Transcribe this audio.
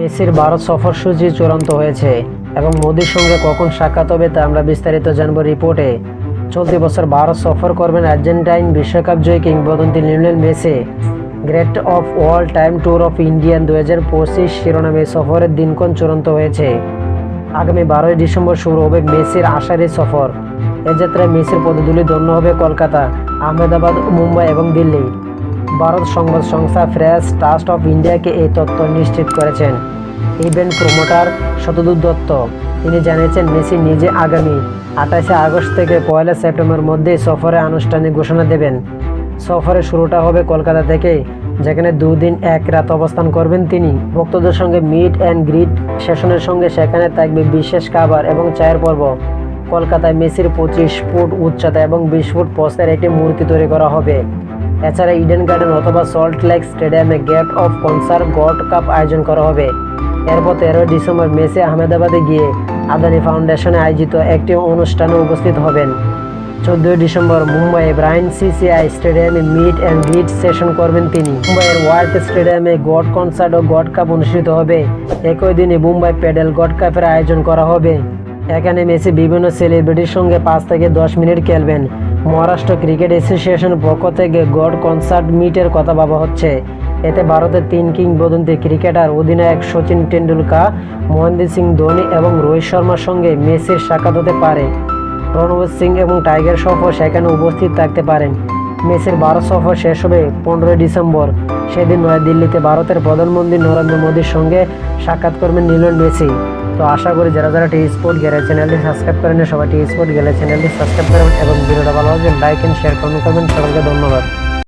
মেসির ভারত সফরসূচি চূড়ান্ত হয়েছে এবং মোদির সঙ্গে কখন সাক্ষাৎ হবে তা আমরা বিস্তারিত জানব রিপোর্টে। চলতি বছর ভারত সফর করবেন আর্জেন্টাইন বিশ্বকাপ জয়ী কিংবদন্তি Lionel Messi. Great of world time tour of Indian দু হাজার পঁচিশ শিরোনামে সফরের দিনক্ষণ চূড়ান্ত হয়েছে। আগামী বারোই ডিসেম্বর শুরু হবে মেসির আশার সফর। এ যাত্রায় মেসির পদধূলি ধন্য হবে কলকাতা, আহমেদাবাদ, মুম্বাই এবং দিল্লি। ভারত সংবাদ সংস্থা প্রেস ট্রাস্ট অফ ইন্ডিয়াকে এই তথ্য নিশ্চিত করেছেন। Event promoter Satadru Dutta. তিনি জানিয়েছেন, মেসি নিজে আগামী আঠাশে আগস্ট থেকে পয়লা সেপ্টেম্বর মধ্যে সফরে আনুষ্ঠানিক ঘোষণা দেবেন। সফরের শুরুটা হবে কলকাতা থেকে যেখানে দুদিন এক রাত অবস্থান করবেন তিনি। ভক্তদের সঙ্গে মিট অ্যান্ড গ্রিট সেশনের সঙ্গে সেখানে থাকবে বিশেষ খাবার এবং চায়ের পর্ব। কলকাতায় মেসির পঁচিশ ফুট উচ্চতা এবং বিশ ফুট পোস্টের একটি মূর্তি তৈরি করা হবে। এছাড়া ইডেন গার্ডেন অথবা সল্ট লেক স্টেডিয়ামে gate of concert GOAT cup আয়োজন করা হবে। এরপর তেরোই ডিসেম্বর মেসে আহমেদাবাদে গিয়ে আদানি ফাউন্ডেশনে আয়োজিত একটি অনুষ্ঠানে উপস্থিত হবেন। চোদ্দই ডিসেম্বর মুম্বাইয়ে ব্রাইন সিসিআই স্টেডিয়ামে মিট অ্যান্ড গ্রিট সেশন করবেন তিনি। মুম্বাইয়ের ওয়ার্ল্ড স্টেডিয়ামে গড কনসার্ট ও গড কাপ অনুষ্ঠিত হবে। একই দিনে মুম্বাই প্যাডেল গড কাপের আয়োজন করা হবে। এখানে মেসি বিভিন্ন সেলিব্রিটির সঙ্গে পাঁচ থেকে দশ মিনিট খেলবেন। মহারাষ্ট্র ক্রিকেট অ্যাসোসিয়েশন পক্ষ থেকে গড কনসার্ট মিটের কথা ভাবা হচ্ছে। এতে ভারতের তিন কিংবদন্তি ক্রিকেটার অধিনায়ক সচিন টেন্ডুলকার মহেন্দ্র সিং ধোনি এবং রোহিত শর্মার সঙ্গে মেসির সাক্ষাৎ হতে পারে। রণবীর সিং এবং টাইগার সফর সেখানে উপস্থিত থাকতে পারেন। মেসির ভারত সফর শেষ হবে পনেরোই ডিসেম্বর। সেদিন নয়াদিল্লিতে ভারতের প্রধানমন্ত্রী নরেন্দ্র মোদীর সঙ্গে সাক্ষাৎ করবেন নিলেন মেসি। তো আশা করি যারা যারা টি স্পোর্ট গেলে চ্যানেলটি সাবস্ক্রাইব করেন সবাই টি স্পোর্ট গেলে চ্যানেলটি সাবস্ক্রাইব করেন এবং ভিডিওটা ভালো লাগলে লাইক এন্ড শেয়ার করুন করবেন সকলকে ধন্যবাদ।